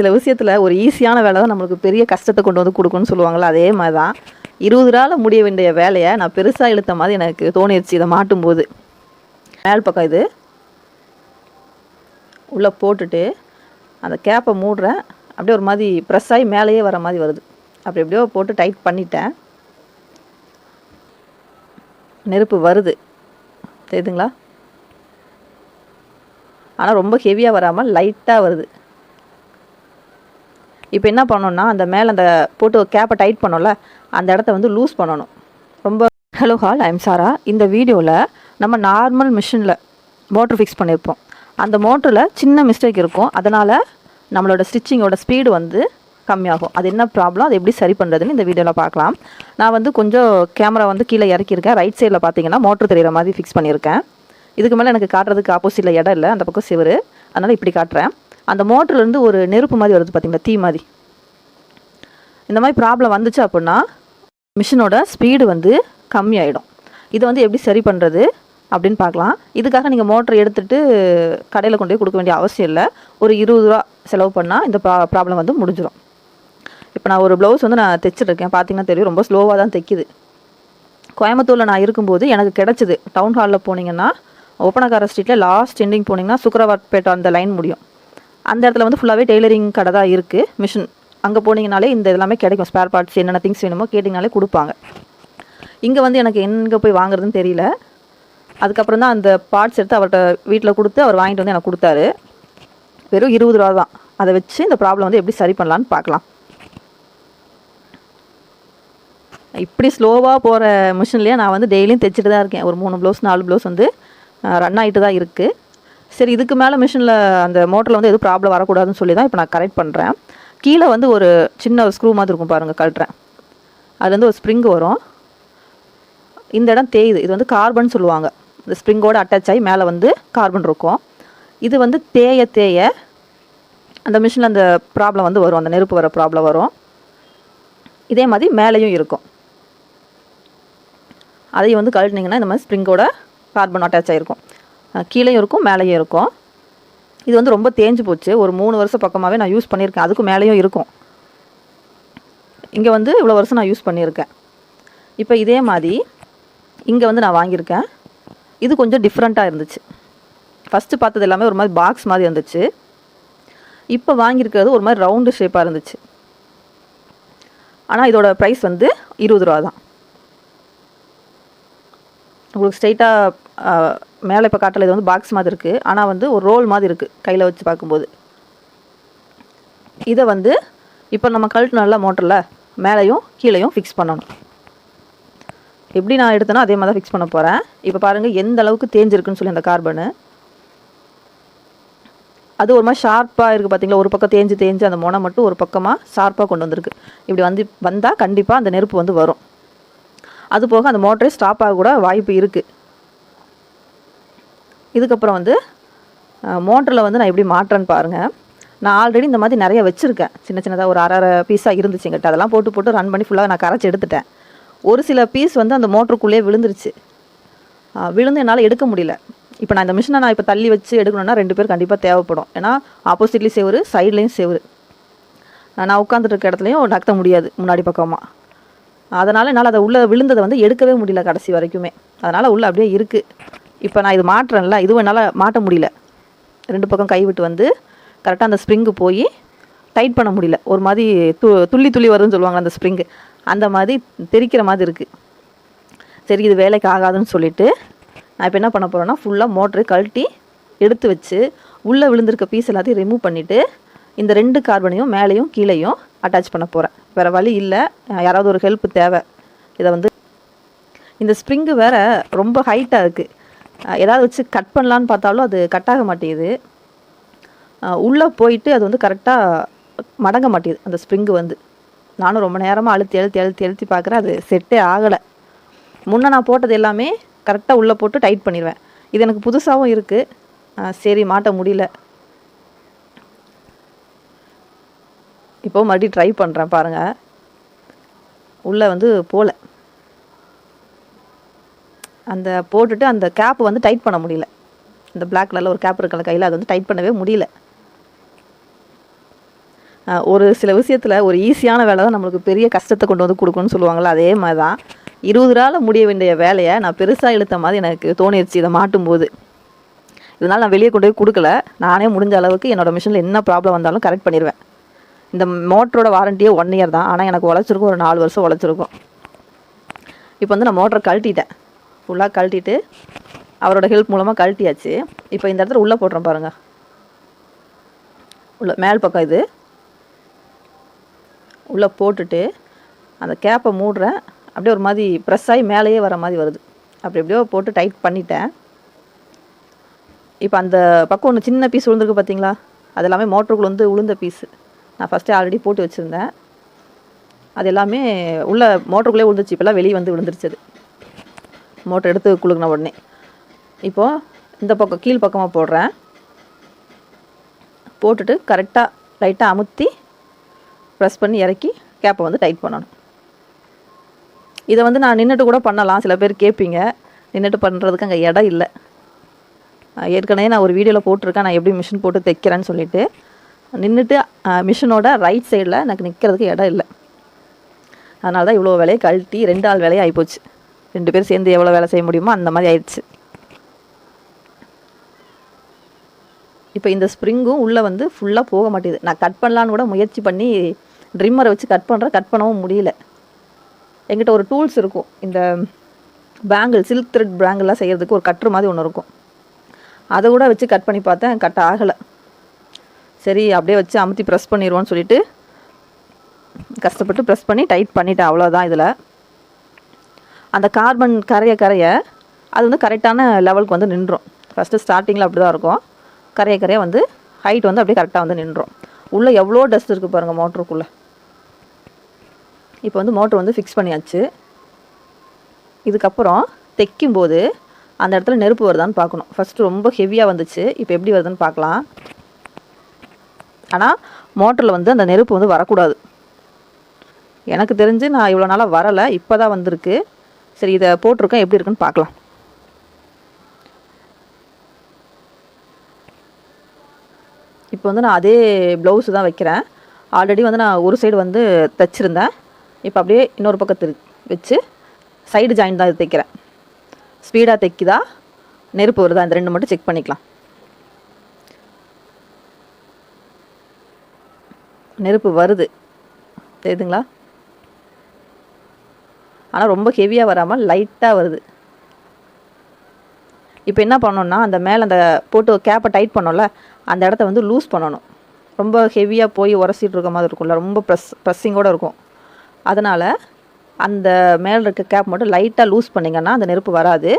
சில விஷயத்தில் ஒரு ஈஸியான வேலை தான் நம்மளுக்கு பெரிய கஷ்டத்தை கொண்டு வந்து கொடுக்குன்னு சொல்லுவாங்களா அதே மாதிரி தான் இருபது நாளில் முடிய வேண்டிய வேலையை நான் பெருசாக இழுத்த மாதிரி எனக்கு தோணிடுச்சு இதை மாட்டும்போது. மேல் பக்கம் இது. உள்ளே போட்டுட்டு அந்த கேப்பை மூடுறேன். அப்படியே ஒரு மாதிரி ப்ரெஸ் ஆகி மேலேயே வர மாதிரி வருது. அப்படி எப்படியோ போட்டு டைட் பண்ணிட்டேன். நெருப்பு வருது. தெரியுதுங்களா? ஆனால் ரொம்ப ஹெவியாக வராமல் லைட்டாக வருது. இப்போ என்ன பண்ணணும்னா அந்த மேலே அந்த போட்டு கேப்பை டைட் பண்ணோம்ல அந்த இடத்த வந்து லூஸ் பண்ணணும். ரொம்ப ஹலோ ஹால் ஐம் சாரா இந்த வீடியோவில் நம்ம நார்மல் மிஷினில் மோட்ரு ஃபிக்ஸ் பண்ணியிருப்போம் அந்த மோட்டரில் சின்ன மிஸ்டேக் இருக்கும். அதனால் நம்மளோட ஸ்டிச்சிங்கோட ஸ்பீடு வந்து கம்மியாகும். அது என்ன ப்ராப்ளம் அது எப்படி சரி பண்ணுறதுன்னு இந்த வீடியோவில் பார்க்கலாம். நான் வந்து கொஞ்சம் கேமரா வந்து கீழே இறக்கியிருக்கேன். ரைட் சைடில் பார்த்தீங்கன்னா மோட்ரு தெரியிற மாதிரி ஃபிக்ஸ் பண்ணியிருக்கேன். இதுக்கு மேலே எனக்கு காட்டுறதுக்கு ஆப்போசிட்டில் இடம் இல்லை. அந்த பக்கம் சிவரு. அதனால் இப்படி காட்டுறேன். அந்த மோட்டர்லேருந்து ஒரு நெருப்பு மாதிரி வருது பார்த்திங்களா தீ மாதிரி. இந்த மாதிரி ப்ராப்ளம் வந்துச்சு அப்படின்னா மிஷினோட ஸ்பீடு வந்து கம்மியாயிடும். இதை வந்து எப்படி சரி பண்ணுறது அப்படின்னு பார்க்கலாம். இதுக்காக நீங்கள் மோட்டர் எடுத்துகிட்டு கடையில் கொண்டு போய் கொடுக்க வேண்டிய அவசியம் இல்லை. ஒரு இருபது ரூபா செலவு பண்ணால் இந்த ப்ரா ப்ராப்ளம் வந்து முடிஞ்சிடும். இப்போ நான் ஒரு ப்ளவுஸ் வந்து நான் தைச்சிட்ருக்கேன் பார்த்தீங்கன்னா தெரியும் ரொம்ப ஸ்லோவாக தான் தைக்குது. கோயம்புத்தூரில் நான் இருக்கும்போது எனக்கு கிடச்சிது. டவுன் ஹாலில் போனீங்கன்னா ஒப்பனக்கார ஸ்ட்ரீட்டில் லாஸ்ட் எண்டிங் போனீங்கன்னா சுக்கரவார்பேட்டை அந்த லைன் முடியும். அந்த இடத்துல வந்து ஃபுல்லாகவே டெய்லரிங் கடை தான் இருக்குது மிஷின் அங்கே போனீங்கனாலே இந்த எல்லாமே கிடைக்கும். ஸ்பேர் பார்ட்ஸ் என்னென்ன திங்ஸ் வேணுமோ கேட்டிங்கனாலே கொடுப்பாங்க. இங்கே வந்து எனக்கு எங்கே போய் வாங்குறதுன்னு தெரியல. அதுக்கப்புறம் தான் அந்த பார்ட்ஸ் எடுத்து அவர்கிட்ட வீட்டில் கொடுத்து அவர் வாங்கிட்டு வந்து எனக்கு கொடுத்தாரு. வெறும் இருபது ரூபா தான். அதை வச்சு இந்த ப்ராப்ளம் வந்து எப்படி சரி பண்ணலான்னு பார்க்கலாம். இப்படி ஸ்லோவாக போகிற மிஷின்லேயே நான் வந்து டெய்லியும் தைச்சிட்டு தான் இருக்கேன். ஒரு மூணு ப்ளவுஸ் நாலு ப்ளவுஸ் வந்து ரன் ஆகிட்டு தான் இருக்குது சரி இதுக்கு மேலே மிஷினில் அந்த மோட்டரில் வந்து எதுவும் ப்ராப்ளம் வரக்கூடாதுன்னு சொல்லி தான் இப்போ நான் கரெக்ட் பண்ணுறேன் கீழே வந்து ஒரு சின்ன ஒரு ஸ்க்ரூ மாதிரி இருக்கும் பாருங்கள் கழட்டுறேன். அதுலேருந்து ஒரு ஸ்ப்ரிங் வரும். இந்த இடம் தேயுது. இது வந்து கார்பன் சொல்லுவாங்க. இந்த ஸ்ப்ரிங்கோட அட்டாச் ஆகி மேலே வந்து கார்பன் இருக்கும். இது வந்து தேய தேய அந்த மிஷினில் அந்த ப்ராப்ளம் வந்து வரும். அந்த நெருப்பு வர ப்ராப்ளம் வரும். இதே மாதிரி மேலேயும் இருக்கும். அதையும் வந்து கழட்டினீங்கன்னா இந்த மாதிரி ஸ்ப்ரிங்கோட கார்பன் அட்டாச் ஆகிருக்கும் கீழேயும் இருக்கும் மேலேயும் இருக்கும். இது வந்து ரொம்ப தேஞ்சு போச்சு. ஒரு மூணு வருஷம் பக்கமாகவே நான் யூஸ் பண்ணியிருக்கேன். அதுக்கு மேலேயும் இருக்கும். இங்கே வந்து இவ்வளோ வருஷம் நான் யூஸ் பண்ணியிருக்கேன். இப்போ இதே மாதிரி இங்கே வந்து நான் வாங்கியிருக்கேன். இது கொஞ்சம் டிஃப்ரெண்ட்டாக இருந்துச்சு. ஃபஸ்ட்டு பார்த்தது எல்லாமே ஒரு மாதிரி பாக்ஸ் மாதிரி இருந்துச்சு. இப்போ வாங்கியிருக்கிறது ஒரு மாதிரி ரவுண்டு ஷேப்பாக இருந்துச்சு. ஆனால் இதோட ப்ரைஸ் வந்து இருபது ரூபா தான் உங்களுக்கு ஸ்ட்ரைட்டாக மேலே இப்போ காட்டல இது வந்து பாக்ஸ் மாதிரி இருக்குது ஆனால் வந்து ஒரு ரோல் மாதிரி இருக்குது கையில் வச்சு பார்க்கும்போது. இதை வந்து இப்போ நம்ம கழட்டினோம்ல மோட்டரில் மேலேயும் கீழேயும் ஃபிக்ஸ் பண்ணணும். எப்படி நான் எடுத்தேனோ அதே மாதிரி தான் ஃபிக்ஸ் பண்ண போகிறேன் இப்போ பாருங்கள் எந்த அளவுக்கு தேஞ்சிருக்குன்னு சொல்லி அந்த கார்பனு அது ஒரு மாதிரி ஷார்ப்பாக இருக்குது பார்த்தீங்களா ஒரு பக்கம் தேஞ்சு தேஞ்சு அந்த முனை மட்டும் ஒரு பக்கமாக ஷார்ப்பாக கொண்டு வந்திருக்கு. இப்படி வந்து வந்தால் கண்டிப்பாக அந்த நெருப்பு வந்து வரும். அது போக அந்த மோட்டரே ஸ்டாப் ஆக கூட வாய்ப்பு இருக்குது இதுக்கப்புறம் வந்து மோட்டரில் வந்து நான் எப்படி மாட்டுறேன்னு பாருங்கள் நான் ஆல்ரெடி இந்த மாதிரி நிறைய வச்சுருக்கேன். சின்ன சின்னதாக ஒரு அரை அரை பீஸாக இருந்துச்சு எங்கிட்ட அதெல்லாம் போட்டு போட்டு ரன் பண்ணி ஃபுல்லாக நான் கரைச்சி எடுத்துட்டேன். ஒரு சில பீஸ் வந்து அந்த மோட்டருக்குள்ளேயே விழுந்துருச்சு. விழுந்து என்னால் எடுக்க முடியல. இப்போ நான் இந்த மிஷினை நான் இப்போ தள்ளி வச்சு எடுக்கணும்னா ரெண்டு பேர் கண்டிப்பாக தேவைப்படும். ஏன்னா ஆப்போசிட்லேயும் சேவரு சைட்லேயும் சேவரு. நான் உட்காந்துட்டு இருக்க இடத்துலையும் நகர்த்த முடியாது முன்னாடி பக்கமாக அதனால் என்னால் அதை உள்ளே விழுந்ததை வந்து எடுக்கவே முடியல கடைசி வரைக்குமே. அதனால் உள்ளே அப்படியே இருக்குது இப்போ நான் இது மாட்டுறேன்ல இதுவும் என்னால் மாட்ட முடியல. ரெண்டு பக்கம் கைவிட்டு வந்து கரெக்டாக அந்த ஸ்ப்ரிங்கு போய் டைட் பண்ண முடியல. ஒரு மாதிரி து துள்ளி துள்ளி வருதுன்னு சொல்லுவாங்க அந்த ஸ்ப்ரிங்கு அந்த மாதிரி தெரிக்கிற மாதிரி இருக்குது சரி இது வேலைக்கு ஆகாதுன்னு சொல்லிட்டு நான் இப்போ என்ன பண்ண போகிறேன்னா ஃபுல்லாக மோட்ரு கழட்டி எடுத்து வச்சு உள்ளே விழுந்திருக்க பீஸ் எல்லாத்தையும் ரிமூவ் பண்ணிவிட்டு இந்த ரெண்டு கார்பனையும் மேலேயும் கீழேயும் அட்டாச் பண்ண போகிறேன் வேறு வழி இல்லை. யாராவது ஒரு ஹெல்ப் தேவை. இதை வந்து இந்த ஸ்ப்ரிங்கு வேறு ரொம்ப ஹைட்டாக இருக்குது ஏதாவது வச்சு கட் பண்ணலான்னு பார்த்தாலும் அது கட் ஆக மாட்டேங்குது. உள்ளே போயிட்டு அது வந்து கரெக்டாக மடங்க மாட்டேங்குது. அந்த ஸ்ப்ரிங்கு வந்து. நானும் ரொம்ப நேரமாக அழுத்தி அழுத்தி அழுத்தி அழுத்தி பார்க்குறேன். அது செட்டே ஆகலை. முன்னே நான் போட்டது எல்லாமே கரெக்டாக உள்ளே போட்டு டைட் பண்ணிடுவேன் இது எனக்கு புதுசாகவும் இருக்குது சரி மாட்ட முடியல. இப்போ மறுபடியும் ட்ரை பண்ணுறேன் பாருங்கள் உள்ளே வந்து போகல அந்த போட்டுட்டு அந்த கேப் வந்து டைட் பண்ண முடியல. இந்த பிளாக் கலரில் ஒரு கேப் இருக்கல கையில் அது வந்து டைட் பண்ணவே முடியல. ஒரு சில விஷயத்தில் ஒரு ஈஸியான வேலை தான் நம்மளுக்கு பெரிய கஷ்டத்தை கொண்டு வந்து கொடுக்குன்னு சொல்லுவாங்களே அதே மாதிரி தான் இருபது நாளில் முடிய வேண்டிய வேலையை நான் பெருசாக இழுத்த மாதிரி எனக்கு தோணிருச்சு இதை மாட்டும்போது இதனால் நான் வெளியே கொண்டு போய் கொடுக்கல. நானே முடிஞ்ச அளவுக்கு என்னோட மிஷினில் என்ன ப்ராப்ளம் வந்தாலும் கரெக்ட் பண்ணிடுவேன் இந்த மோட்டரோட வாரண்டியே ஒன் இயர் தான். ஆனால் எனக்கு உழைச்சிருக்கும் ஒரு நாலு வருஷம் உழைச்சிருக்கும். இப்போ வந்து நான் மோட்டரை கழட்டிட்டேன். ஃபுல்லாக கழட்டிட்டு அவரோட ஹெல்ப் மூலமாக கழட்டியாச்சு. இப்போ இந்த இடத்துல உள்ளே போடுறேன் பாருங்கள் உள்ள மேல் பக்கம் இது. உள்ளே போட்டுட்டு அந்த கேப்பை மூடுறேன். அப்படியே ஒரு மாதிரி ப்ரெஸ் ஆகி மேலேயே வர மாதிரி வருது. அப்படி எப்படியோ போட்டு டைட் பண்ணிட்டேன். இப்போ அந்த பக்கம் ஒன்று சின்ன பீஸ் விழுந்துருக்கு பார்த்தீங்களா அது எல்லாமே மோட்டருக்குள்ள வந்து உளுந்த பீஸு நான் ஃபஸ்ட்டு ஆல்ரெடி போட்டு வச்சுருந்தேன். அது எல்லாமே உள்ளே மோட்டருக்குள்ளே விழுந்துச்சு இப்போல்லாம் வெளியே வந்து விழுந்துருச்சு அது. மோட்டர் எடுத்து குளுக்குன உடனே. இப்போது இந்த பக்கம் கீழ் பக்கமாக போடுறேன். போட்டுட்டு கரெக்டாக லைட்டாக அமுத்தி ப்ரெஸ் பண்ணி இறக்கி கேப்பை வந்து டைட் பண்ணணும். இதை வந்து நான் நின்றுட்டு கூட பண்ணலாம். சில பேர் கேட்பீங்க. நின்றுட்டு பண்ணுறதுக்கு அங்கே இடம் இல்லை. ஏற்கனவே நான் ஒரு வீடியோவில் போட்டிருக்கேன். நான் எப்படி மிஷின் போட்டு தைக்கிறேன்னு சொல்லிட்டு. நின்றுட்டு மிஷினோட ரைட் சைடில் எனக்கு நிற்கிறதுக்கு இடம் இல்லை. அதனால தான் இவ்வளோ வேலையை கழட்டி ரெண்டு ஆள் வேலையை ஆகிப்போச்சு ரெண்டு பேரும் சேர்ந்து எவ்வளோ வேலை செய்ய முடியுமோ அந்த மாதிரி ஆயிடுச்சு. இப்போ இந்த ஸ்ப்ரிங்கும் உள்ளே வந்து ஃபுல்லாக போக மாட்டேங்குது. நான் கட் பண்ணலான்னு கூட முயற்சி பண்ணி ட்ரிம்மரை வச்சு கட் பண்ணுறேன் கட் பண்ணவும் முடியல. எங்கிட்ட ஒரு டூல்ஸ் இருக்கும். இந்த பேங்கிள் சில்க் த்ரெட் பேங்கிள்லாம் செய்கிறதுக்கு ஒரு கட்டுற மாதிரி ஒன்று இருக்கும். அதை கூட வச்சு கட் பண்ணி பார்த்தேன். கட் ஆகலை. சரி அப்படியே வச்சு அமுத்தி ப்ரெஸ் பண்ணிடுவோன்னு சொல்லிட்டு கஷ்டப்பட்டு ப்ரெஸ் பண்ணி டைட் பண்ணிட்டேன் அவ்வளோதான் இதில். அந்த கார்பன் கரைய கரைய அது வந்து கரெக்டான லெவலுக்கு வந்து நின்றோம். ஃபஸ்ட்டு ஸ்டார்டிங்கில் அப்படி தான் இருக்கும். கரைய கரைய வந்து ஹைட் வந்து அப்படியே கரெக்டாக வந்து நின்றோம். உள்ளே எவ்வளோ டஸ்ட் இருக்குது பாருங்கள் மோட்டருக்குள்ளே இப்போ வந்து மோட்ரு வந்து ஃபிக்ஸ் பண்ணியாச்சு. இதுக்கப்புறம் தைக்கும்போது அந்த இடத்துல நெருப்பு வருதான்னு பார்க்கணும். ஃபஸ்ட்டு ரொம்ப ஹெவியாக வந்துச்சு. இப்போ எப்படி வருதுன்னு பார்க்கலாம். ஆனால் மோட்டரில் வந்து அந்த நெருப்பு வந்து வரக்கூடாது. எனக்கு தெரிஞ்சு நான் இவ்வளோ நாளாக வரலை இப்போ தான் வந்திருக்கு. சரி இதை போட்டிருக்கேன். எப்படி இருக்குன்னு பார்க்கலாம். இப்போ வந்து நான் அதே ப்ளவுஸு தான் வைக்கிறேன். ஆல்ரெடி வந்து நான் ஒரு சைடு வந்து தைச்சிருந்தேன். இப்போ அப்படியே இன்னொரு பக்கத்து வச்சு சைடு ஜாயின் தான் இது தைக்கிறேன். ஸ்பீடாக தைக்குதா? நெருப்பு வருதா? இந்த ரெண்டு மட்டும் செக் பண்ணிக்கலாம். நெருப்பு வருது. தெரியுதுங்களா? ஆனால் ரொம்ப ஹெவியாக வராமல் லைட்டாக வருது. இப்போ என்ன பண்ணணும்னா அந்த மேலே அந்த போட்டு கேப்பை டைட் பண்ணோம்ல அந்த இடத்த வந்து லூஸ் பண்ணணும். ரொம்ப ஹெவியாக போய் உரசிட்டு இருக்க மாதிரி இருக்கும்ல ரொம்ப ப்ரெஸ் ப்ரெஸ்ஸிங்கோடு இருக்கும். அதனால் அந்த மேலே இருக்க கேப் மட்டும் லைட்டாக லூஸ் பண்ணிங்கன்னா அந்த நெருப்பு வராது.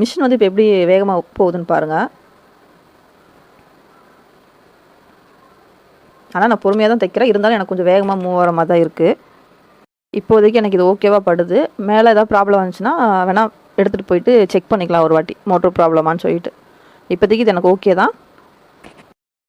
மிஷின் வந்து இப்போ எப்படி வேகமாக போகுதுன்னு பாருங்கள் ஆனால் நான் பொறுமையாக தான் தைக்கிறேன். இருந்தாலும் எனக்கு கொஞ்சம் வேகமாக மூவ் ஆகிற மாதிரி தான் இருக்குது இப்போதைக்கு எனக்கு இது ஓகேவா படுது. மேலே ஏதாவது ப்ராப்ளம் வந்துச்சுன்னா வேணால் எடுத்துகிட்டு போயிட்டு செக் பண்ணிக்கலாம் ஒரு வாட்டி. மோட்டர் ப்ராப்ளமான்னு சொல்லிட்டு. இப்போதைக்கு இது எனக்கு ஓகே தான்.